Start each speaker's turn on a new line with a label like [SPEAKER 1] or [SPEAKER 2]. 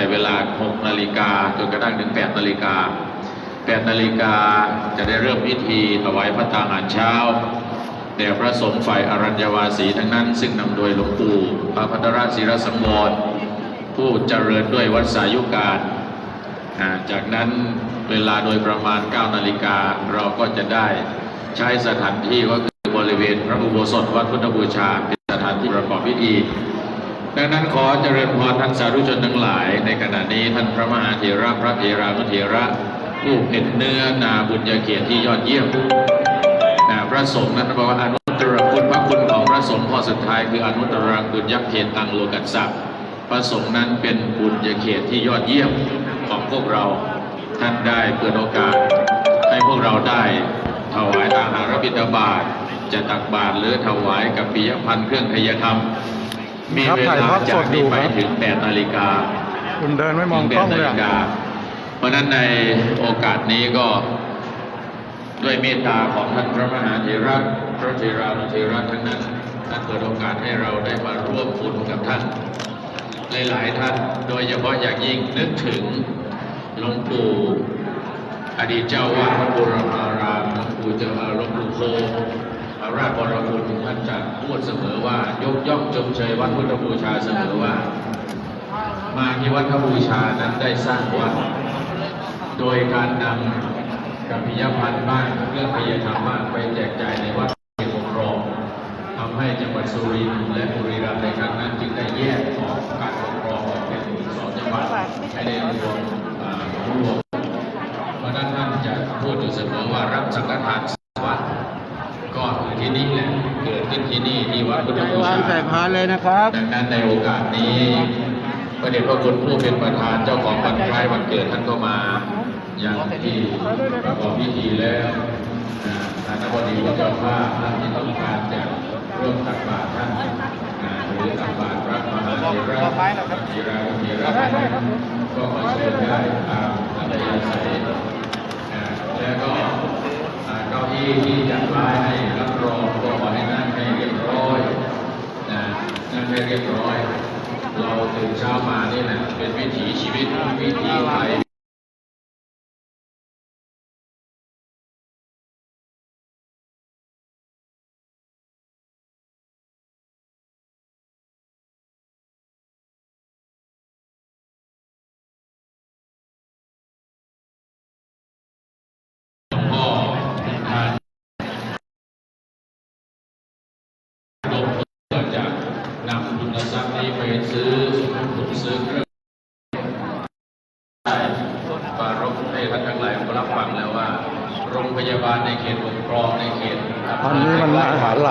[SPEAKER 1] แต่เวลา 6 นาฬิกาจนกระทั่งถึง 8 นาฬิกา 8 นาฬิกาจะได้เริ่มพิธีถวายพระตาหารเช้าแด่พระสงฆ์ฝ่ายอรัญญวาสีทั้งนั้น ซึ่งนำโดยหลวงปู่พระพัทรศิรสังวรผู้เจริญด้วยวัดสายุการจากนั้นเวลาโดยประมาณ 9 นาฬิกาเราก็จะได้ใช้สถานที่ก็คือบริเวณพระอุโบสถวัดพุทธบูชาเป็นสถานที่ประกอบพิธี ดังนั้นขอเจริญพรท่านสาธุชนทั้งหลาย ในขณะนี้ท่านพระมหาเถระพระเถรานุเถระผู้เป็นเนื้อนาบุญญาเกียรติที่ยอดเยี่ยมนะพระสงฆ์นั้นบอกว่าอนุตตรคุณพระคุณของพระสงฆ์ข้อสุดท้ายคืออนุตตรคุณยักษ์เขตตังโลกัสสะพระสงฆ์นั้นเป็นบุญญาเขตที่ยอดเยี่ยมของพวกเราท่านได้เปิดโอกาส ให้พวกเราได้ถวายอาหารบิณฑบาตจะตักบาตรหรือถวายกับปิยพันธ์เครื่องทยธรรม มี
[SPEAKER 2] ครับ
[SPEAKER 1] เว
[SPEAKER 2] ถ่าย
[SPEAKER 1] ลา
[SPEAKER 2] ทอดส
[SPEAKER 1] จาก
[SPEAKER 2] ด
[SPEAKER 1] นี้
[SPEAKER 2] อยู่
[SPEAKER 1] ไป
[SPEAKER 2] ครับ
[SPEAKER 1] ถึง8นาฬิกา
[SPEAKER 2] คุณเดินไม่มอง
[SPEAKER 1] ถึ
[SPEAKER 2] กล้อง
[SPEAKER 1] 8
[SPEAKER 2] เล
[SPEAKER 1] นายฬิ
[SPEAKER 2] อะ
[SPEAKER 1] กาเพราะฉะนั้นในโอกาสนี้ก็ด้วยเมตตาของท่านพระมหาเถระพระเถรานุเถระทั้งนั้นท่านเปิดโอกาสให้เราได้มาร่วมบุญกับท่าน หลาย ๆ ท่าน โดยเฉพาะอย่างยิ่งนึกถึงหลวงปู่อดีตเจ้าวาดวัดบุรพารามหลวงปู่เจ้าหลวงปู่โค พูดเสมอว่ายกย่องชมเชยวัดพุทธบูชาเสมอว่า มาที่วัดพระบูชานั้นได้สร้างวัด โดยการนำกับพิยพันธ์บ้านเรื่องพยธรรมบ้านไปแจกจ่ายในวัดเขตปกครองทำให้จังหวัดสุรินทร์และบุรีรัมย์ในครั้งนั้นจึงได้แยกออกการปกครองเป็นสองจังหวัดให้ได้รวมอ่ารวมเพราะฉะนั้นท่านจะพูดอยู่เสมอว่ารับสังฆทานวัดก็คือที่นี่แหละ เกิดขึ้นที่นี่ที่วัดพุทธบู
[SPEAKER 2] วาง
[SPEAKER 1] ชา
[SPEAKER 2] ใส่พานเลยนะครับ
[SPEAKER 1] ดังนั้นในโอกาสนี้พระเดชพระคุณผู้เป็นประธานเจ้าของวันคล้ายวันเกิดท่านก็มาอย่างที่ประกอบพิธีแล้วอ่าทางนบดีเจ้าภาพท่านที่ต้องการจะร่วมตักบาตรท่านอ่าหรือตักบาตรพระมหาเถระพระเถระเถระก็ขอเชิญได้ตามอัธยาศัยอ่าแล้วก็อ่าเก้าอี้ที่จัดไว้ให้รับรองก็ขอให้นั่งให้เรียบร้อย นะนั่นให้ เรียบร้อย เราตื่นเช้ามานี่แหละเป็นวิถีชีวิตวิถีไทย นำทุนทรัพย์นี้ไปซื้อถุนซื้อเครื่องได้ปรารภให้ท่านทั้งหลายรับฟังแล้วว่า โรงพยาบาลในเขตปกครองในเขต
[SPEAKER 2] ตอนนี้มันอาหารไหล